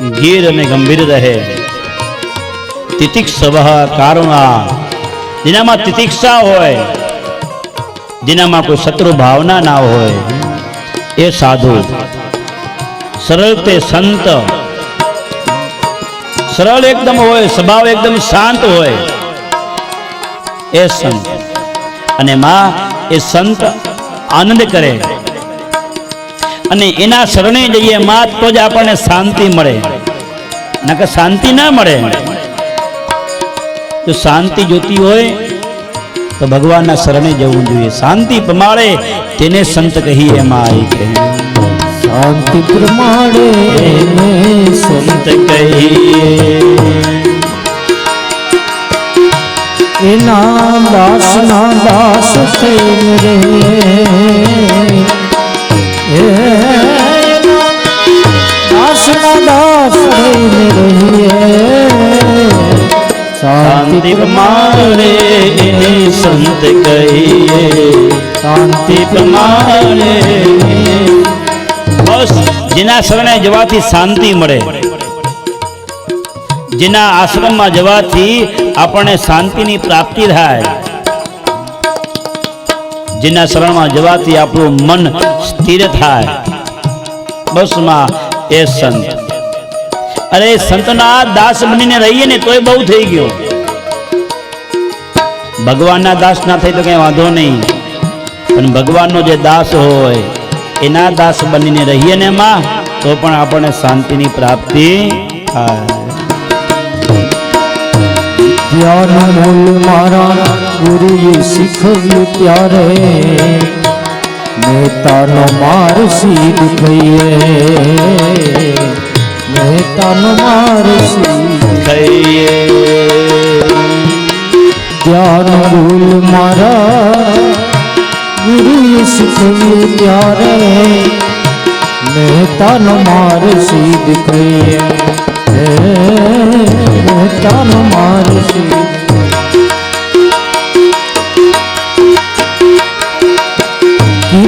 ગીર અને ગંભીર રહે. તિતિક્ષ કારુણા. જેનામાં તિતિક્ષા હોય, જેનામાં કોઈ શત્રુ ભાવના ના હોય, એ સાધુ. સરળ તે સંત. સરળ એકદમ હોય, સ્વભાવ એકદમ શાંત હોય, એ સંત. અને માં એ સંત આનંદ કરે. અને એના શરણે જઈએ માં તો જ આપણને શાંતિ મળે નકર શાંતિ ના મળે જો શાંતિ જોતી હોય તો ભગવાનના શરણે જવું જોઈએ શાંતિ પ્રમાણે તેને સંત કહીએ એમાં આવી કહે શાંતિ પ્રમાણે એને સંત સંત કહીએ એના દાસના દાસ થઈને રહીએ શાંતિ મારે એને સંત કહીએ. શાંતિ મારે બસ, જેના શરણે જવાથી શાંતિ મળે. જેના આશ્રમમાં જવાથી આપણને શાંતિની પ્રાપ્તિ થાય. જેના શરણમાં જવાથી આપણું મન સ્થિર થાય. બસમાં એ સંત. અરે સંતના દાસ બનીને રહીએ ને તોય બહુ થઈ ગયો. ભગવાનના દાસ ના થાય તો કઈ વાંધો નહીં. પણ ભગવાનનો જે દાસ હોય, એના દાસ બનીને રહીએ ને માં, તો પણ આપણને શાંતિની પ્રાપ્તિ થાય. ધ્યાન મૂલ મારા ગુરુએ શીખવ્યું ત્યારે મહેતાનો માર સીધ થઈએ મહેતાનો માર સીધ થઈએ ધ્યાન મૂલ મારા ગુરુએ શીખવ્યું ત્યારે મહેતાનો માર સીધ થઈએ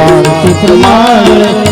शांति तुम्हारे